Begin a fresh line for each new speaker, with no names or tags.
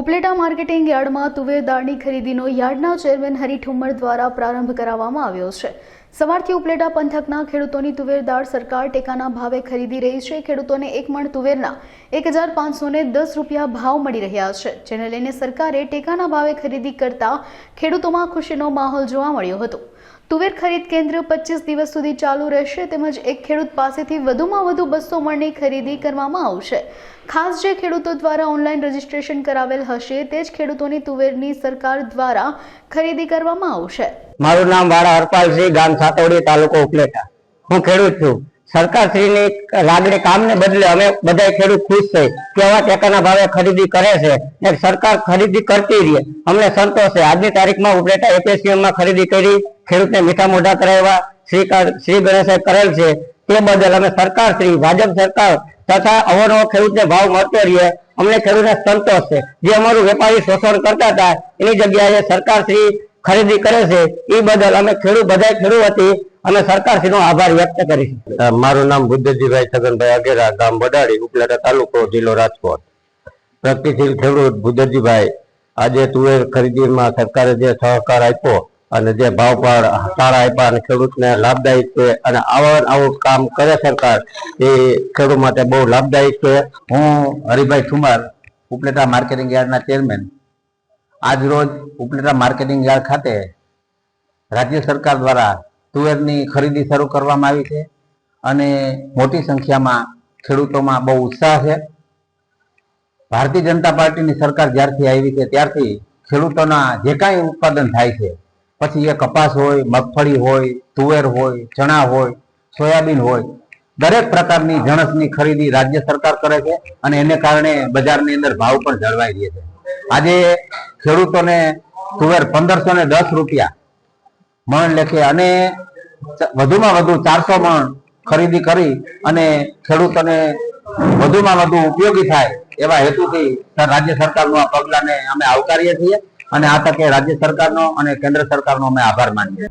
Upleta marketing યાર્ડમાં તુવેર દાળની ખરીદીનો યાર્ડના ચેરમેન હરી ઠુમ્મર દ્વારા પ્રારંભ કરાવવામાં આવ્યો છે. સવારથી ઉપલેટા પંથકના ખેડૂતોની તુવેર દાળ સરકાર ટેકાના ભાવે ખરીદી રહી છે. ખેડૂતોને એક મણ તુવેરના એક હજાર પાંચસો ને દસ રૂપિયા ભાવ મળી રહ્યા છે, જેને લઈને સરકારે ટેકાના ભાવે ખરીદી કરતા ખેડૂતોમાં ખુશીનો માહોલ જોવા મળ્યો હતો. તુવેર ખરીદ કેન્દ્ર પચીસ દિવસ સુધી ચાલુ રહેશે તેમજ એક ખેડૂત પાસેથી વધુમાં વધુ બસો મણની ખરીદી કરવામાં આવશે. ખાસ જે ખેડૂતો દ્વારા ઓનલાઈન રજીસ્ટ્રેશન કરાવેલ હશે તે જ ખેડૂતોની તુવેરની સરકાર દ્વારા ખરીદી કરવામાં આવશે.
મારું નામ વાળા હરપાલસિંહ ગામ સાતોડી તાલુકો ઉપલેટા. હું ખેડૂત છું. સરકારશ્રીની લાગણી કામને બદલે અમે બધા ખેડૂત ખુશ છે કે આવા ટેકાના ભાવે ખરીદી કરે છે. ને સરકાર ખરીદી કરતી રહે અમને સંતોષ છે. આજની તારીખમાં ઉપલેટા એપીએસસીએમમાં ખરીદી કરી ખેડૂતને મીઠા મોઢા કરાવ્યા. શ્રી શ્રી ગણેશે કરેલ છે. તે બદલ અમે સરકાર શ્રી, ભાજપ સરકાર તથા અવારનવાર ખેડૂતને ભાવ મળતો રહીએ. અમને ખેડૂતને સંતોષ છે. જે અમારું વેપારી શોષણ કરતા હતા, એની જગ્યાએ સરકાર શ્રી ખરીદી કરે છે. એ બદલ અમે ખેડૂત બધા ખેડૂત હતી અમે સરકારશ્રીનો આભાર વ્યક્ત કરીશું
મારું નામ બુદ્ધજીભાઈ છગનભાઈ અગેરા ગામ બડાડી, ઉપલેટા તાલુકો, જિલ્લો રાજકોટ. પ્રગતિશીલ ખેડૂત બુદ્ધજીભાઈ, આજે તુવેર ખરીદીમાં સરકારે જે સહકાર આપ્યો અને જે ભાવ પણ સારા આપ્યા અને ખેડૂતને લાભદાયક છે અને આવું આવું કામ કરે સરકાર, એ ખેડૂત માટે બહુ લાભદાયક છે.
હું હરિભાઈ સુમાર, ઉપલેટા માર્કેટિંગ યાર્ડના ચેરમેન. આજ રોજ ઉપલેટા માર્કેટિંગ યાર્ડ ખાતે રાજ્ય સરકાર દ્વારા તુવેરની ખરીદી શરૂ કરવામાં આવી છે અને મોટી સંખ્યામાં ખેડૂતોમાં બહુ ઉત્સાહ છે. ભારતીય જનતા પાર્ટીની સરકાર જ્યારથી આવી છે ત્યારથી ખેડૂતોના જે કાંઈ ઉત્પાદન થાય છે, પછી એ કપાસ હોય, મગફળી હોય, તુવેર હોય, ચણા હોય, સોયાબીન હોય, દરેક પ્રકારની જણસની ખરીદી રાજ્ય સરકાર કરે છે અને એને કારણે બજારની અંદર ભાવ પણ જળવાઈ રહે છે. આજે ખેડૂતોને તુવેર પંદરસો ને દસ રૂપિયા મણ લેખે અને વધુમાં વધુ ચારસો મણ ખરીદી કરી અને ખેડૂતોને વધુમાં વધુ ઉપયોગી થાય એવા હેતુથી રાજ્ય સરકારનું આ પગલાને અમે આવકારીએ છીએ અને આ તકે રાજ્ય સરકારનો અને કેન્દ્ર સરકારનો અમે આભાર માનીએ